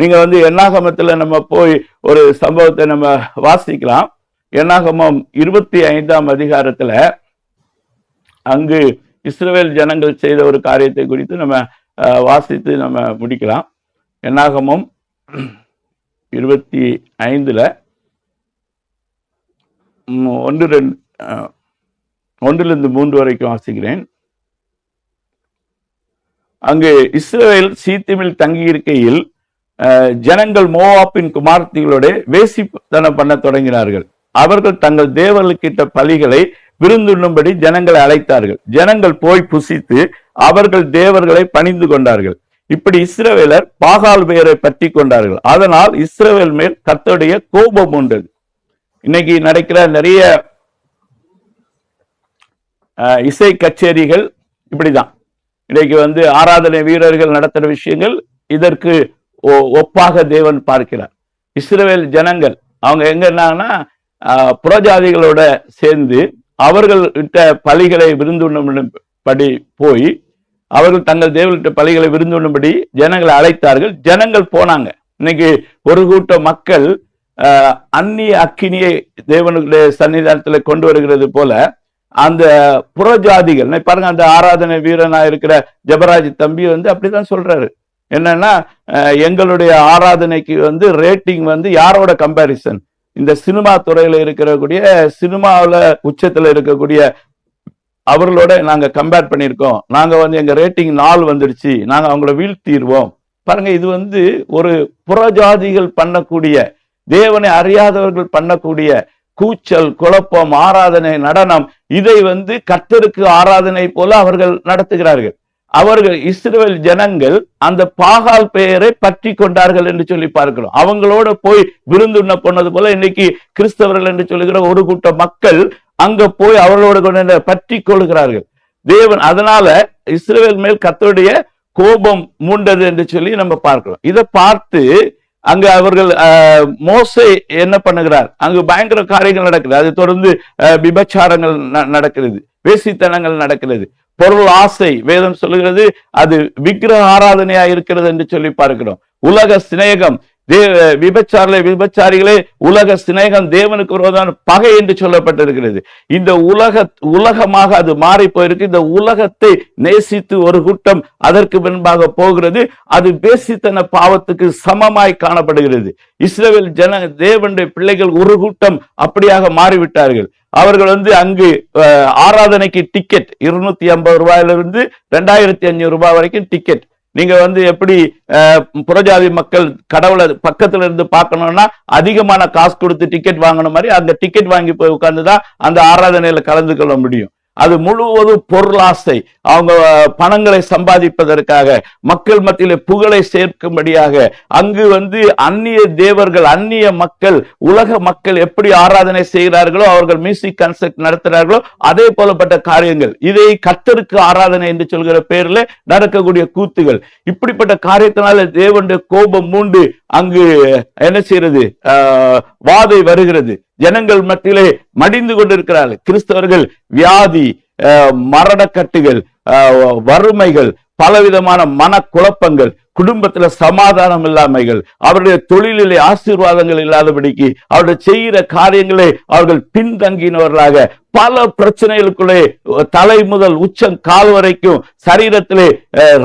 நீங்கள் வந்து எண்ணாகமத்தில் நம்ம போய் ஒரு சம்பவத்தை நம்ம வாசிக்கலாம். எண்ணாகமம் இருபத்தி ஐந்தாம் அதிகாரத்தில் அங்கு இஸ்ரேல் ஜனங்கள் செய்த ஒரு காரியத்தை குறித்து நம்ம வாசித்து நம்ம முடிக்கலாம். எண்ணாகமம் இருபத்தி ஐந்தில் ஒன்று ரெண்டு ஒன்றிலிருந்து மூன்று வரைக்கும் வாசிக்கிறேன். அங்கு இஸ்ரேல் சீத்திமில் தங்கியிருக்கையில் ஜனங்கள் மோவாப்பின் குமார்த்திகளோட வேசித்தனம் பண்ண தொடங்கினார்கள். அவர்கள் தங்கள் தேவர்களுக்கிட்ட பலிகளை விருந்துண்ணும்படி ஜனங்களை அழைத்தார்கள். ஜனங்கள் போய் புசித்து அவர்கள் தேவர்களை பணிந்து கொண்டார்கள். இப்படி இஸ்ரவேலர் பாகால் பெயரை பற்றி கொண்டார்கள். அதனால் இஸ்ரவேல் மேல் கத்தோடைய கோபம் உண்டு இன்னைக்கு நடக்கிற நிறைய இசை கச்சேரிகள் இப்படிதான். இன்னைக்கு வந்து ஆராதனை வீரர்கள் நடத்துற விஷயங்கள் இதற்கு ஒப்பாக தேவன் பார்க்கிறார். இஸ்ரேல் ஜனங்கள் அவங்க எங்க இருந்தாங்கன்னா புறஜாதிகளோட சேர்ந்து அவர்கள் விட்ட பலிகளை விருந்துண்ணும்படி போய் அவர்கள் தங்கள் தேவர்கிட்ட பலிகளை விருந்துண்ணும்படி ஜனங்களை அழைத்தார்கள். ஜனங்கள் போனாங்க. இன்னைக்கு ஒரு கூட்ட மக்கள் அந்நிய அக்கினியை தேவனுடைய சன்னிதானத்தில் கொண்டு வருகிறது போல அந்த புறஜாதிகள் பாருங்க அந்த ஆராதனை வீரனா இருக்கிற ஜபராஜ் தம்பி வந்து அப்படிதான் சொல்றாரு. என்னன்னா எங்களுடைய ஆராதனைக்கு வந்து ரேட்டிங் வந்து யாரோட கம்பாரிசன் இந்த சினிமா துறையில இருக்கக்கூடிய சினிமாவில் உச்சத்தில் இருக்கக்கூடிய அவர்களோட நாங்கள் கம்பேர் பண்ணியிருக்கோம். நாங்கள் வந்து எங்கள் ரேட்டிங் நாள் வந்துடுச்சு. நாங்கள் அவங்கள வீழ்த்திடுவோம் பாருங்க இது வந்து ஒரு புறஜாதிகள் பண்ணக்கூடிய தேவனை அறியாதவர்கள் பண்ணக்கூடிய கூச்சல் குழப்பம் ஆராதனை நடனம் இதை வந்து கர்த்தருக்கு ஆராதனை போல அவர்கள் நடத்துகிறார்கள். அவர்கள் இஸ்ரேல் ஜனங்கள் அந்த பாகால் பெயரை பற்றி கொண்டார்கள் என்று சொல்லி பார்க்கிறோம். அவங்களோட போய் விருந்துண்ண போனது போல இன்னைக்கு கிறிஸ்தவர்கள் என்று சொல்லுகிற ஒரு கூட்ட மக்கள் அங்க போய் அவர்களோட கொண்டு பற்றி கொள்கிறார்கள். தேவன் அதனால இஸ்ரேல் மேல் கர்த்தருடைய கோபம் மூண்டது என்று சொல்லி நம்ம பார்க்கிறோம். இதை பார்த்து அங்க அவர்கள் மோசை என்ன பண்ணுகிறார்? அங்கு பயங்கர காரியங்கள் நடக்குது. அது தொடர்ந்து அஹ், விபச்சாரங்கள் ந- நடக்கிறது. வேசித்தனங்கள் நடக்கிறது. பொருள் ஆசை வேதம் சொல்லுகிறது அது விக்கிரக ஆராதனையா இருக்கிறது என்று சொல்லி பார்க்கிறோம். உலக சிநேகம் தேவ விபச்சாரிகளே விபச்சாரிகளே உலக சிநேகம் தேவனுக்கு விரோதான பகை என்று சொல்லப்பட்டிருக்கிறது. இந்த உலக உலகமாக அது மாறி போயிருக்கு. இந்த உலகத்தை நேசித்து ஒரு கூட்டம் அதற்கு பின்பாக போகிறது. அது பேசித்தன பாவத்துக்கு சமமாய் காணப்படுகிறது. இஸ்ரேல் ஜன தேவனுடைய பிள்ளைகள் ஒரு கூட்டம் அப்படியாக மாறிவிட்டார்கள். அவர்கள் வந்து அங்கு ஆராதனைக்கு டிக்கெட் இருநூத்தி ஐம்பது ரூபாயிலிருந்து ரெண்டாயிரத்தி அஞ்சூறு ரூபாய் வரைக்கும் டிக்கெட் நீங்க வந்து எப்படி புறஜாதி மக்கள் கடவுளை பக்கத்துல இருந்து பார்க்கணும்னா அதிகமான காசு கொடுத்து டிக்கெட் வாங்கின மாதிரி அந்த டிக்கெட் வாங்கி போய் உட்கார்ந்துதான் அந்த ஆராதனையில கலந்து கொள்ள முடியும். அது முழுவதும் பொருளாசை. அவங்க பணங்களை சம்பாதிப்பதற்காக மக்கள் மத்தியில புகழை சேர்க்கும்படியாக அங்கு வந்து அந்நிய தேவர்கள் அந்நிய மக்கள் உலக மக்கள் எப்படி ஆராதனை செய்கிறார்களோ அவர்கள் மியூசிக் கன்சர்ட் நடத்துகிறார்களோ அதே போலப்பட்ட காரியங்கள். இதை கத்தருக்கு ஆராதனை என்று சொல்கிற பேரில் நடக்கக்கூடிய கூத்துகள். இப்படிப்பட்ட காரியத்தினால தேவனுடைய கோபம் மூண்டு. அங்கு என்ன செய்யறது வாதை வருகிறது. ஜனங்கள் மத்தியிலே மடிந்து கொண்டிருக்கிறார்கள். கிறிஸ்தவர்கள் வியாதி மரணக்கட்டுகள் ஆஹ், வறுமைகள் பலவிதமான மனக்குழப்பங்கள் குடும்பத்துல சமாதானம் இல்லாமைகள் அவருடைய தொழிலிலே ஆசீர்வாதங்கள் இல்லாதபடிக்கு அவருடைய செய்கிற காரியங்களை அவர்கள் பின்தங்கினவர்களாக பல பிரச்சனைகளுக்குள்ளே தலை முதல் உச்சம் கால் வரைக்கும் சரீரத்திலே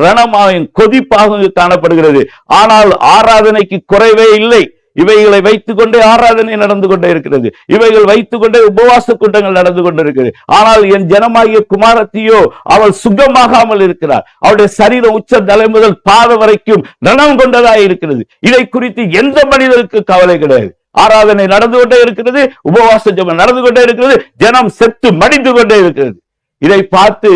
ரணமாவின் ரணமாயும் கொதிப்பாகவும் காணப்படுகிறது. ஆனால் ஆராதனைக்கு குறைவே இல்லை. இவைகளை வைத்துக் கொண்டே ஆராதனை நடந்து கொண்டே இருக்கிறது. இவைகள் வைத்துக் கொண்டே உபவாச கூட்டங்கள் நடந்து கொண்டிருக்கிறது. ஆனால் என் ஜனமாகிய குமாரத்தையோ அவள் சுகமாகாமல் இருக்கிறார் அவருடைய சரீர உச்ச தலை முதல் பாத வரைக்கும் நனம் கொண்டதாய் இருக்கிறது. இதை குறித்து எந்த மனிதருக்கு கவலை கிடையாது. ஆராதனை நடந்து கொண்டே இருக்கிறது உபவாச ஜபம் நடந்து கொண்டே இருக்கிறது ஜனம் செத்து மடிந்து கொண்டே இருக்கிறது. இதை பார்த்து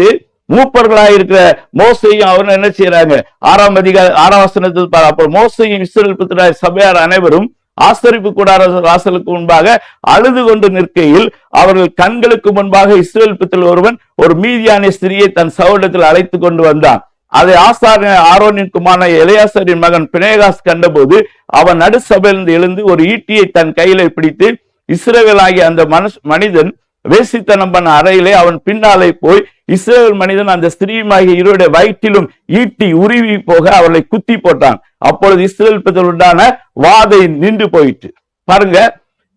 மூப்பர்களாக இருக்கிற மோசையும் அவரும் என்ன செய்யறாங்க ஆறாம் அதிகார ஆறாம் வசனத்தில் அப்போ மோசையும் இஸ்ரேல் புத்திராய் சபையார் அனைவரும் ஆசரிப்பு கூடார வாசலுக்கு முன்பாக அழுது கொண்டு நிற்கையில் அவர்கள் கண்களுக்கு முன்பாக இஸ்ரேல் பித்தல் ஒருவன் ஒரு மீதியான ஸ்திரியை தன் சகோதரத்தில் அழைத்து கொண்டு வந்தான். அதை ஆசார ஆரோனின் குமாரன இளையாசரின் மகன் பினேகாஸ் கண்டபோது அவன் நடு சபையிலிருந்து எழுந்து ஒரு ஈட்டியை தன் கையில பிடித்து இஸ்ரவேலாகிய அந்த மனுஷ் மனிதன் வேசித்தனம் பண்ண அறையிலே அவன் பின்னாலே போய் இஸ்ரேல் மனிதன் அந்த ஸ்திரீமாகிய இருவருடைய வயிற்றிலும் ஈட்டி உருவி போக அவர்களை குத்தி போட்டான். அப்பொழுது இஸ்ரேல் பிதல் உண்டான வாதை நின்று போயிட்டு பாருங்க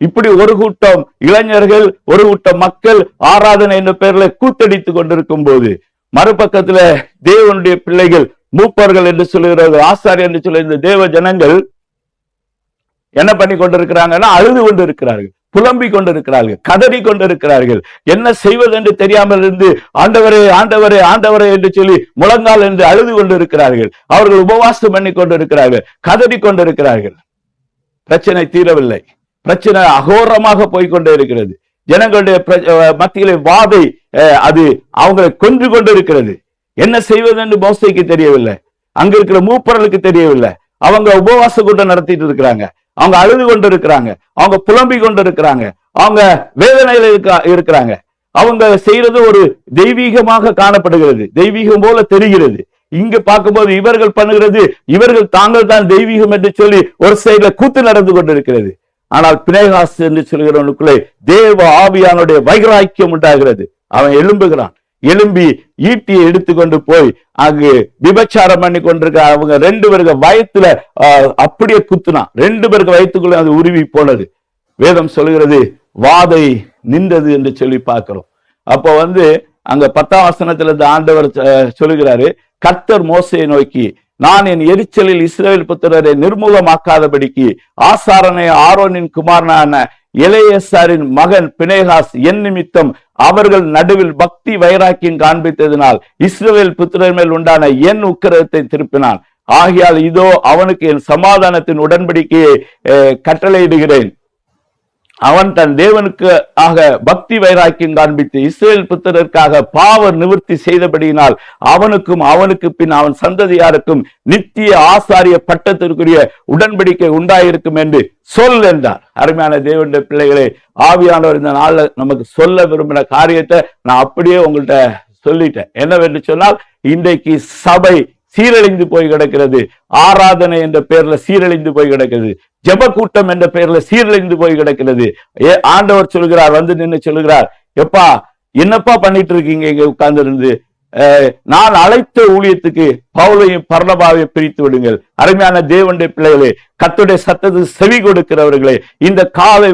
இப்படி ஒரு கூட்டம் இளைஞர்கள் ஒரு கூட்டம் மக்கள் ஆராதனை என்ற பெயர்ல கூத்தடித்துக் கொண்டிருக்கும் போது மறுபக்கத்துல தேவனுடைய பிள்ளைகள் மூப்பர்கள் என்று சொல்லுகிறார்கள் ஆசாரி என்று சொல்லுகிற தேவ ஜனங்கள் என்ன பண்ணி கொண்டிருக்கிறாங்கன்னா அழுது கொண்டு இருக்கிறார்கள் புலம்பிக் கொண்டிருக்கிறார்கள் கதறி கொண்டிருக்கிறார்கள். என்ன செய்வது என்று தெரியாமல் இருந்து ஆண்டவரே ஆண்டவரே ஆண்டவரே என்று சொல்லி முழங்கால் என்று அழுது கொண்டிருக்கிறார்கள். அவர்கள் உபவாசம் பண்ணி கொண்டிருக்கிறார்கள் கதறி கொண்டிருக்கிறார்கள். பிரச்சனை தீரவில்லை. பிரச்சனை அகோரமாக போய்கொண்டே இருக்கிறது. ஜனங்களுடைய மத்தியிலே வாதை அஹ், அது அவங்களை கொன்று கொண்டிருக்கிறது. என்ன செய்வது என்று மோசைக்கு தெரியவில்லை. அங்க இருக்கிற மூப்பர்களுக்கு தெரியவில்லை. அவங்க உபவாச கூட்டம் நடத்திட்டு இருக்கிறாங்க. அவங்க அழுது கொண்டு இருக்கிறாங்க அவங்க புலம்பி கொண்டு இருக்கிறாங்க அவங்க வேதனையில இருக்க- இருக்கிறாங்க. அவங்க செய்யறது ஒரு தெய்வீகமாக காணப்படுகிறது. தெய்வீகம் போல தெரிகிறது. இங்க பார்க்கும்போது இவர்கள் பண்ணுகிறது இவர்கள் தாங்கள் தான் தெய்வீகம் என்று சொல்லி ஒரு சைடுல கூத்து நடந்து கொண்டிருக்கிறது. ஆனால் பிணைகாசு என்று சொல்கிறவனுக்குள்ளே தேவ ஆவியானுடைய வைகராக்கியம் உண்டாகிறது. அவன் எழும்புகிறான். எழும்பி ஈட்டியை எடுத்துக்கொண்டு போய் அங்கு விபச்சாரம் பண்ணி கொண்டிருக்க அவங்க ரெண்டு பேருக்கு வயத்துல அப்படியே குத்துனான் ரெண்டு பேருக்கு வயத்துக்குள்ள அது உருவி போனது. வேதம் சொல்கிறது வாதை நின்றது என்று சொல்லி பார்க்கிறோம். அப்போ வந்து அங்க பத்தாம் வசனத்துல இந்த ஆண்டவர் சொல்லுகிறாரு கர்த்தர் மோசையை நோக்கி நான் என் எரிச்சலில் இஸ்ரேல் புத்திரரை நிர்மூலமாக்காதபடிக்கு ஆசாரனை ஆரோனின் குமாரனான இளையசாரின் மகன் பினேகாஸ் என் நிமித்தம் அவர்கள் நடுவில் பக்தி வைராக்கியம் காண்பித்ததினால் இஸ்ரேல் புத்திரர் மேல் உண்டான என் உக்கிரகத்தை திருப்பினான். ஆகையால் இதோ அவனுக்கு என் சமாதானத்தின் உடன்படிக்கையை அஹ், கட்டளையிடுகிறேன். அவன் தன் தேவனுக்கு ஆக பக்தி வைராக்கியம் காண்பித்து இஸ்ரேல் புத்திரருக்காக பாவ நிவர்த்தி செய்தபடியினால் அவனுக்கும் அவனுக்கு பின் அவன் சந்ததியாருக்கும் நித்திய ஆசாரிய பட்டத்திற்குரிய உடன்படிக்கை உண்டாயிருக்கும் என்று சொல் என்றார். அருமையான தேவனுடைய பிள்ளைகளே ஆவியானவர் இந்த நாள்ல நமக்கு சொல்ல விரும்பின காரியத்தை நான் அப்படியே உங்கள்கிட்ட சொல்லிட்டேன். என்னவென்று சொன்னால் இன்றைக்கு சபை சீரழிந்து போய் கிடக்கிறது. ஆராதனை என்ற பெயர்ல சீரழிந்து போய் கிடக்கிறது. ஜெப கூட்டம் என்ற பெயர்ல சீரழிந்து போய் கிடக்கிறது. ஏ ஆண்டவர் சொல்கிறார் வந்து நின்னு சொல்கிறார் எப்பா என்னப்பா பண்ணிட்டு இருக்கீங்க இங்க உட்கார்ந்து இருந்து நான் அழைத்த ஊழியத்துக்கு பவுலையும் பர்ணபாவையும் பிரித்து விடுங்கள். அருமையான தேவனுடைய பிள்ளைகளே கத்துடைய சத்தத்துக்கு செவி கொடுக்கிறவர்களே இந்த காலை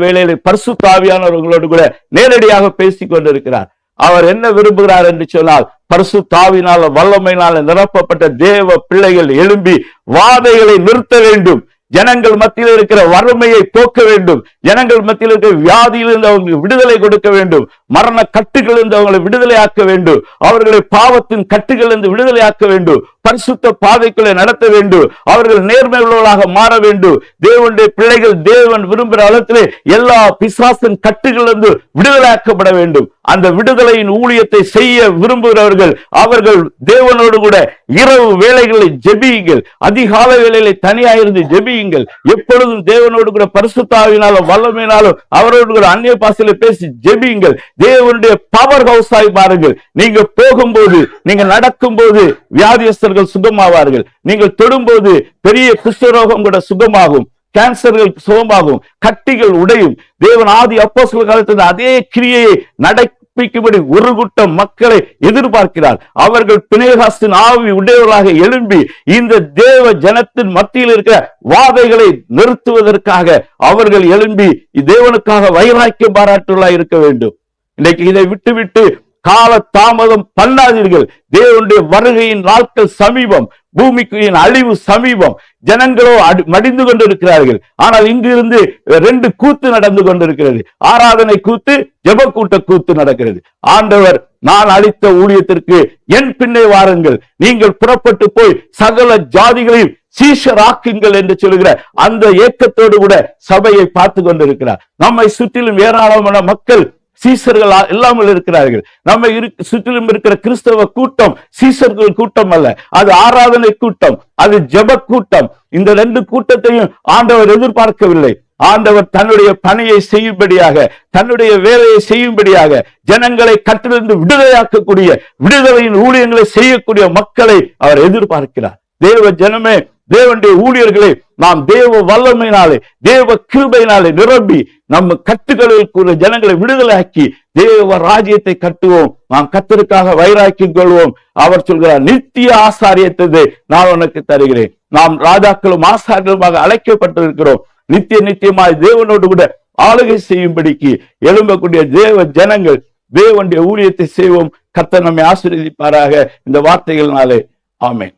பரிசு தாவியானவர்களோடு கூட நேரடியாக பேசிக் கொண்டிருக்கிறார். அவர் என்ன விரும்புகிறார் என்று சொன்னால் பரிசு தாவினால வல்லமையினால நிரப்பப்பட்ட தேவ பிள்ளைகள் எழும்பி வாதைகளை நிறுத்த வேண்டும். ஜனங்கள் மத்தியில் இருக்கிற வறுமையை போக்க வேண்டும். ஜனங்கள் மத்தியில் இருக்கிற வியாதியிலிருந்து அவங்களுக்கு விடுதலை கொடுக்க வேண்டும். மரண கட்டுகளிலிருந்து அவங்களை விடுதலை ஆக்க வேண்டும். அவர்களை பாவத்தின் கட்டுகளிலிருந்து விடுதலை ஆக்க வேண்டும். பரிசுத்த பாதைக்குள்ளே நடத்த வேண்டும். அவர்கள் நேர்மை உள்ளவர்களாக மாற வேண்டும். தேவனுடைய பிள்ளைகள் தேவன் விரும்புகிற அளத்திலே எல்லா பிசாசின் கட்டுகளிலிருந்து விடுதலையாக்கப்பட வேண்டும். அந்த விடுதலையின் ஊழியத்தை செய்ய விரும்புகிறவர்கள் அவர்கள் தேவனோடு கூட இரவு வேலைகளை ஜெபியுங்கள். அதிகால வேளையிலே தனியாயிருந்து ஜெபியுங்கள். எப்பொழுதும் தேவனோடு கூட பரிசுத்தாவினாலும் வல்லமையினாலும் அவரோடு கூட அந்நிய பாசையில பேசி ஜெபியுங்கள். தேவனுடைய பவர் ஹவுஸ் ஆகி பாருங்கள் நீங்க போகும்போது நீங்க நடக்கும்போது வியாதியஸ்தர்கள் சுகமாவார்கள். நீங்கள் தொடும்போது பெரிய குஷ்டரோகம் கூட சுகமாகும். கேன்சர்கள் சுகமாகும். கட்டிகள் உடையும். தேவன் ஆதி அப்போஸ்தலர் காலத்தில் அதே கிரியையை நடப்பிக்கும்படி ஒரு கூட்டம் மக்களை எதிர்பார்க்கிறார். அவர்கள் பிணைகாசின் ஆவி உடையவர்களாக எழும்பி இந்த தேவ ஜனத்தின் மத்தியில் இருக்கிற வாதைகளை நிறுத்துவதற்காக அவர்கள் எழும்பி தேவனுக்காக வைராக்கியம் பாராட்டுள்ளா இருக்க வேண்டும். இன்றைக்கு இதை விட்டுவிட்டு கால தாமதம் பண்ணாதீர்கள் தேவனுடைய வருகையின் நாட்கள் சமீபம் பூமிக்கு அழிவு சமீபம். ஜனங்களோ மடிந்து கொண்டிருக்கிறார்கள். ஆனால் இங்கிருந்து ரெண்டு கூத்து நடந்து கொண்டிருக்கிறது. ஆராதனை கூத்து ஜெப கூட்ட கூத்து நடக்கிறது. ஆண்டவர் நான் அளித்த ஊழியத்திற்கு என் பின்னே வாருங்கள். நீங்கள் புறப்பட்டு போய் சகல ஜாதிகளையும் சீஷராக்குங்கள் என்று சொல்லுகிற அந்த ஏக்கத்தோடு கூட சபையை பார்த்து கொண்டிருக்கிறார். நம்மை சுற்றிலும் ஏராளமான மக்கள் சீசர்கள் இல்லாமல் இருக்கிறார்கள். நம்ம சுற்றிலும் இருக்கிற கிறிஸ்தவ கூட்டம் சீசர்கள் கூட்டம் அல்ல. அது ஆராதனை கூட்டம் அது ஜெப கூட்டம். இந்த ரெண்டு கூட்டத்தையும் ஆண்டவர் எதிர்பார்க்கவில்லை. ஆண்டவர் தன்னுடைய பணியை செய்யும்படியாக தன்னுடைய வேலையை செய்யும்படியாக ஜனங்களை கட்டிலிருந்து விடுதலையாக்கக்கூடிய விடுதலையின் ஊழியங்களை செய்யக்கூடிய மக்களை அவர் எதிர்பார்க்கிறார். தேவ ஜனமே தேவனுடைய ஊழியர்களை நாம் தேவ வல்லமையினாலே தேவ கிருபையினாலே நிரம்பி நம்ம கட்டுகளுக்குள்ள ஜனங்களை விடுதலையாக்கி தேவ ராஜ்யத்தை கட்டுவோம். நாம் கத்தருக்காக வைராக்கியம் கொள்வோம். அவர் சொல்கிறார் நித்திய ஆசாரியத்தை நான் உனக்கு தருகிறேன். நாம் ராஜாக்களும் ஆசாரியர்களுமாக அழைக்கப்பட்டிருக்கிறோம். நித்திய நித்தியமாய் தேவனோடு கூட ஆளுகை செய்யும்படிக்கு எழும்பக்கூடிய தேவ ஜனங்கள் தேவனுடைய ஊழியத்தை செய்வோம். கத்த நம்மை ஆசீர்வதிப்பாராக. இந்த வார்த்தைகள்னாலே. ஆமென்.